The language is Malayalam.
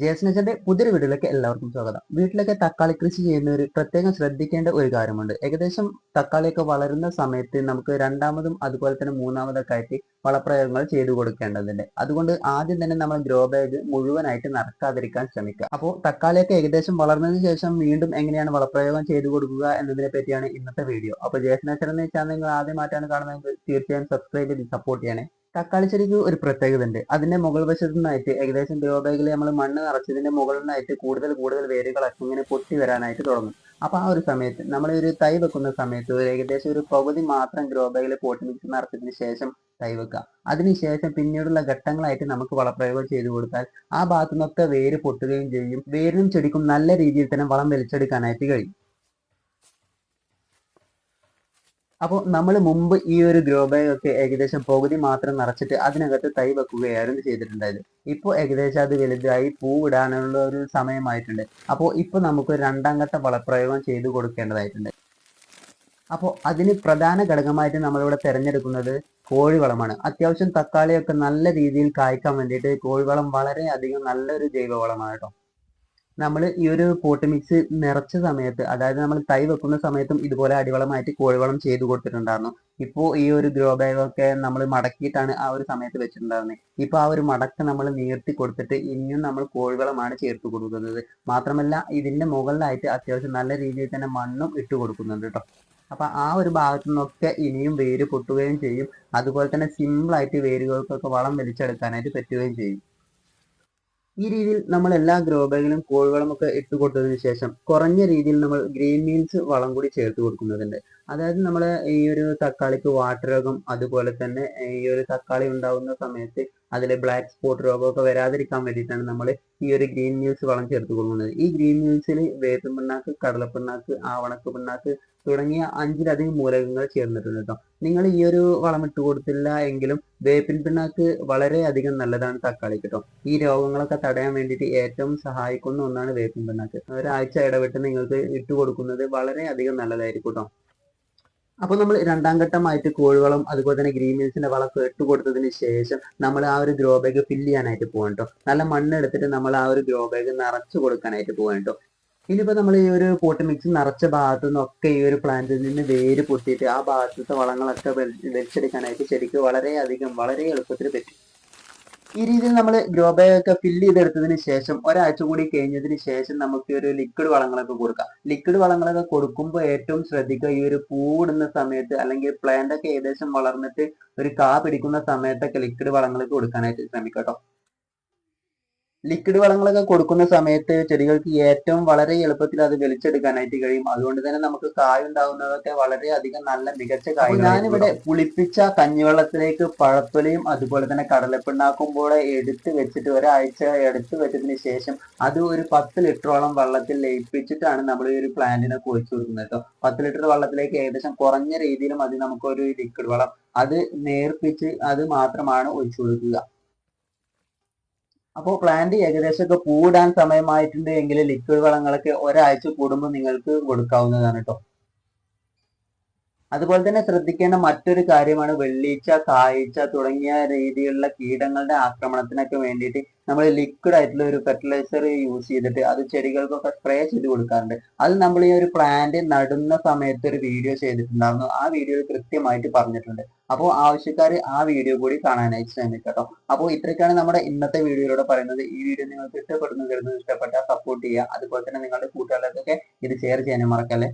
ജേസ്നച്ചന്റെ പുതിയൊരു വീട്ടിലേക്ക് എല്ലാവർക്കും സ്വാഗതം. വീട്ടിലൊക്കെ തക്കാളി കൃഷി ചെയ്യുന്നവർ പ്രത്യേകം ശ്രദ്ധിക്കേണ്ട ഒരു കാര്യമുണ്ട്. ഏകദേശം തക്കാളിയൊക്കെ വളരുന്ന സമയത്ത് നമുക്ക് രണ്ടാമതും അതുപോലെ തന്നെ മൂന്നാമതൊക്കെ ആയിട്ട് വളപ്രയോഗങ്ങൾ ചെയ്തു കൊടുക്കേണ്ടതുണ്ട്. അതുകൊണ്ട് ആദ്യം തന്നെ നമ്മൾ ഗ്രോ ബാഗ് മുഴുവനായിട്ട് നടക്കാതിരിക്കാൻ ശ്രമിക്കുക. അപ്പോൾ തക്കാളിയൊക്കെ ഏകദേശം വളർന്നതിന് ശേഷം വീണ്ടും എങ്ങനെയാണ് വളപ്രയോഗം ചെയ്തു കൊടുക്കുക എന്നതിനെ പറ്റിയാണ് ഇന്നത്തെ വീഡിയോ. അപ്പോൾ ജേസ്നച്ചൻ എന്ന് വെച്ചാൽ നിങ്ങൾ ആദ്യമായിട്ടാണ് കാണുന്നതെങ്കിൽ തീർച്ചയായും സബ്സ്ക്രൈബ് ചെയ്ത് സപ്പോർട്ട് ചെയ്യണേ. തക്കാളി ചെടിക്ക് ഒരു പ്രത്യേകത ഉണ്ട് അതിന്റെ മുകൾ വശത്തു നിന്നായിട്ട് ഏകദേശം ഗ്രോ ബാഗിൽ നമ്മൾ മണ്ണ് നിറച്ചതിന്റെ മുകളിൽ നിന്നായിട്ട് കൂടുതൽ കൂടുതൽ വേരുകളൊക്കെ ഇങ്ങനെ പൊട്ടി വരാനായിട്ട് തുടങ്ങും. അപ്പൊ ആ ഒരു സമയത്ത് നമ്മൾ ഒരു തൈ വെക്കുന്ന സമയത്ത് ഒരു ഏകദേശം ഒരു പകുതി മാത്രം ഗ്രോബാഗിൽ പോട്ടി മിക്സ് നിറച്ചതിന് ശേഷം തൈ വെക്കുക. അതിനുശേഷം പിന്നീടുള്ള ഘട്ടങ്ങളായിട്ട് നമുക്ക് വളപ്രയോഗം ചെയ്തു കൊടുത്താൽ ആ ഭാഗത്തു നിന്നൊക്കെ വേര് പൊട്ടുകയും ചെയ്യും. വേരിനും ചെടിക്കും നല്ല രീതിയിൽ തന്നെ വളം വലിച്ചെടുക്കാനായിട്ട് കഴിയും. അപ്പോൾ നമ്മൾ മുമ്പ് ഈ ഒരു ഗ്രോ ബാഗ് ഒക്കെ ഏകദേശം പകുതി മാത്രം നിറച്ചിട്ട് അതിനകത്ത് തൈ വെക്കുകയായിരുന്നു ചെയ്തിട്ടുണ്ടായത്. ഇപ്പോൾ ഏകദേശം അത് വലുതായി പൂവിടാനുള്ള ഒരു സമയമായിട്ടുണ്ട്. അപ്പോൾ ഇപ്പോൾ നമുക്ക് രണ്ടാം ഘട്ട വളപ്രയോഗം ചെയ്തു കൊടുക്കേണ്ടതായിട്ടുണ്ട്. അപ്പോൾ അതിന് പ്രധാന ഘടകമായിട്ട് നമ്മളിവിടെ തിരഞ്ഞെടുക്കുന്നത് കോഴിവളമാണ്. അത്യാവശ്യം തക്കാളിയൊക്കെ നല്ല രീതിയിൽ കായ്ക്കാൻ വേണ്ടിയിട്ട് കോഴിവളം വളരെയധികം നല്ലൊരു ജൈവവളമാണ് കേട്ടോ. നമ്മൾ ഈ ഒരു പോട്ട് മിക്സ് നിറച്ച സമയത്ത് അതായത് നമ്മൾ തൈ വെക്കുന്ന സമയത്തും ഇതുപോലെ അടിവളമായിട്ട് കോഴിവളം ചെയ്തു കൊടുത്തിട്ടുണ്ടായിരുന്നു. ഇപ്പോൾ ഈ ഒരു ഗ്രോ ബാഗൊക്കെ നമ്മൾ മടക്കിയിട്ടാണ് ആ ഒരു സമയത്ത് വെച്ചിട്ടുണ്ടായിരുന്നത് ഇപ്പോൾ ആ ഒരു മടക്ക് നമ്മൾ നീർത്തി കൊടുത്തിട്ട് ഇനിയും നമ്മൾ കോഴിവളമാണ് ചേർത്ത് കൊടുക്കുന്നത്. മാത്രമല്ല ഇതിന്റെ മുകളിലായിട്ട് അത്യാവശ്യം നല്ല രീതിയിൽ തന്നെ മണ്ണും ഇട്ട് കൊടുക്കുന്നുണ്ട് കേട്ടോ അപ്പൊ ആ ഒരു ഭാഗത്തു നിന്നൊക്കെ ഇനിയും വേര് പൊട്ടുകയും ചെയ്യും. അതുപോലെ തന്നെ സിമ്പിൾ ആയിട്ട് വേരുകൾക്കൊക്കെ വളം വലിച്ചെടുക്കാനായിട്ട് പറ്റുകയും ചെയ്യും. ഈ രീതിയിൽ നമ്മൾ എല്ലാ ഗ്രോ ബാഗിലും ഒക്കെ ഇട്ട് കൊടുത്തതിന് ശേഷം കുറഞ്ഞ രീതിയിൽ നമ്മൾ ഗ്രീൻ മീൻസ് വളം കൂടി ചേർത്ത് കൊടുക്കുന്നുണ്ട്. അതായത് നമ്മൾ ഈ ഒരു തക്കാളിക്ക് വാട്ടർ രോഗം അതുപോലെ തന്നെ ഈ ഒരു തക്കാളി ഉണ്ടാകുന്ന സമയത്ത് അതിൽ ബ്ലാക്ക് സ്പോട്ട് രോഗമൊക്കെ വരാതിരിക്കാൻ വേണ്ടിയിട്ടാണ് നമ്മൾ ഈ ഒരു ഗ്രീൻ ന്യൂസ് വളം ചേർത്ത് കൊടുക്കുന്നത് ഈ ഗ്രീൻ ന്യൂസിൽ വേപ്പിൻ പിണ്ണാക്ക് കടലപ്പിണ്ണാക്ക് ആവണക്ക് പിണ്ണാക്ക് തുടങ്ങിയ അഞ്ചിലധികം മൂലകങ്ങൾ ചേർന്നിട്ടുണ്ട് കേട്ടോ. നിങ്ങൾ ഈ ഒരു വളം ഇട്ട് കൊടുത്തില്ല എങ്കിലും വേപ്പിൻ പിണ്ണാക്ക് വളരെയധികം നല്ലതാണ് തക്കാളി കേട്ടോ. ഈ രോഗങ്ങളൊക്കെ തടയാൻ വേണ്ടിയിട്ട് ഏറ്റവും സഹായിക്കുന്ന ഒന്നാണ് വേപ്പിൻ പിണ്ണാക്ക് ഒരാഴ്ച ഇടവിട്ട് നിങ്ങൾക്ക് ഇട്ട് കൊടുക്കുന്നത് വളരെയധികം നല്ലതായിരിക്കും കേട്ടോ. അപ്പോൾ നമ്മൾ രണ്ടാം ഘട്ടമായിട്ട് കോഴിവളം അതുപോലെ തന്നെ ഗ്രീൻ മീൽസിന്റെ വളമൊക്കെ ഇട്ട് കൊടുത്തതിന് ശേഷം നമ്മൾ ആ ഒരു ഗ്രോ ബാഗ് ഫില്ല് ചെയ്യാനായിട്ട് പോകണ്ടോ നല്ല മണ്ണ് എടുത്തിട്ട് നമ്മൾ ആ ഒരു ഗ്രോ ബാഗ് നിറച്ചു കൊടുക്കാനായിട്ട് പോകണ്ടോ ഇനിയിപ്പോ നമ്മൾ ഈ ഒരു പോട്ട് മിക്സ് നിറച്ച ഭാഗത്തു നിന്നൊക്കെ ഈ ഒരു പ്ലാന്റിൽ നിന്ന് വേര് പൊട്ടിയിട്ട് ആ ഭാഗത്തെ വളങ്ങളൊക്കെ വലിച്ചെടുക്കാനായിട്ട് ചെടിക്ക് വളരെയധികം വളരെ എളുപ്പത്തിൽ പറ്റും. ഈ രീതിയിൽ നമ്മൾ ഗ്രോ ബാഗ് ഒക്കെ ഫില്ല് ചെയ്തെടുത്തതിന് ശേഷം ഒരാഴ്ച കൂടി കഴിഞ്ഞതിന് ശേഷം നമുക്ക് ഒരു ലിക്വിഡ് വളങ്ങളൊക്കെ കൊടുക്കാം. ലിക്വിഡ് വളങ്ങളൊക്കെ കൊടുക്കുമ്പോൾ ഏറ്റവും ശ്രദ്ധിക്കുക ഈ ഒരു പൂവിടുന്ന സമയത്ത് അല്ലെങ്കിൽ പ്ലാന്റ് ഒക്കെ ഏകദേശം വളർന്നിട്ട് ഒരു കാ പിടിക്കുന്ന സമയത്തൊക്കെ ലിക്വിഡ് വളങ്ങളൊക്കെ കൊടുക്കാനായിട്ട് ശ്രമിക്കട്ടോ ലിക്വിഡ് വളങ്ങളൊക്കെ കൊടുക്കുന്ന സമയത്ത് ചെടികൾക്ക് ഏറ്റവും വളരെ എളുപ്പത്തിൽ അത് വലിച്ചെടുക്കാനായിട്ട് കഴിയും. അതുകൊണ്ട് തന്നെ നമുക്ക് കായ ഉണ്ടാകുന്നതൊക്കെ വളരെ അധികം നല്ല മികച്ച കായ ഞാനിവിടെ പുളിപ്പിച്ച കഞ്ഞിവെള്ളത്തിലേക്ക് പഴത്തൊലിയും അതുപോലെ തന്നെ കടലപ്പിണ്ണാക്കുമ്പോൾ എടുത്ത് വെച്ചിട്ട് ഒരാഴ്ച എടുത്ത് വെച്ചതിന് ശേഷം അത് ഒരു പത്ത് ലിറ്ററോളം വെള്ളത്തിൽ ലയിപ്പിച്ചിട്ടാണ് നമ്മൾ ഈ ഒരു പ്ലാന്റിനെ കുഴിച്ചു കൊടുക്കുന്നത് കേട്ടോ. പത്ത് ലിറ്റർ വെള്ളത്തിലേക്ക് ഏകദേശം കുറഞ്ഞ രീതിയിലും അത് നമുക്ക് ഒരു ലിക്വിഡ് വളം അത് നേർപ്പിച്ച് അത് മാത്രമാണ് ഒഴിച്ചു കൊടുക്കുക. അപ്പോൾ പ്ലാന്റ് ഏകദേശമൊക്കെ പൂവിടാൻ സമയമായിട്ടുണ്ട് എങ്കിൽ ലിക്വിഡ് വളങ്ങളൊക്കെ ഒരാഴ്ച കൂടുമ്പോൾ നിങ്ങൾക്ക് കൊടുക്കാവുന്നതാണ് കേട്ടോ അതുപോലെ തന്നെ ശ്രദ്ധിക്കേണ്ട മറ്റൊരു കാര്യമാണ് വെള്ളീച്ച കായ്ച്ച തുടങ്ങിയ രീതിയിലുള്ള കീടങ്ങളുടെ ആക്രമണത്തിനൊക്കെ വേണ്ടിയിട്ട് നമ്മൾ ലിക്വിഡ് ആയിട്ടുള്ള ഒരു ഫെർട്ടിലൈസർ യൂസ് ചെയ്തിട്ട് അത് ചെടികൾക്കൊക്കെ സ്പ്രേ ചെയ്ത് കൊടുക്കാറുണ്ട്. അത് നമ്മൾ ഈ ഒരു പ്ലാന്റ് നടുന്ന സമയത്ത് ഒരു വീഡിയോ ചെയ്തിട്ടുണ്ടായിരുന്നു. ആ വീഡിയോയിൽ കൃത്യമായിട്ട് പറഞ്ഞിട്ടുണ്ട്. അപ്പോൾ ആവശ്യക്കാർ ആ വീഡിയോ കൂടി കാണാനായിട്ട് ശ്രമിക്കട്ടോ. അപ്പോൾ ഇത്രയൊക്കെയാണ് നമ്മുടെ ഇന്നത്തെ വീഡിയോയിലൂടെ പറയുന്നത്. ഈ വീഡിയോ നിങ്ങൾക്ക് ഇഷ്ടപ്പെടുന്നു കരുതുന്നു ഇഷ്ടപ്പെട്ടാൽ സപ്പോർട്ട് ചെയ്യുക. അതുപോലെ തന്നെ നിങ്ങളുടെ കൂട്ടുകാരിലേക്കൊക്കെ ഇത് ഷെയർ ചെയ്യാനും മറക്കല്ലേ?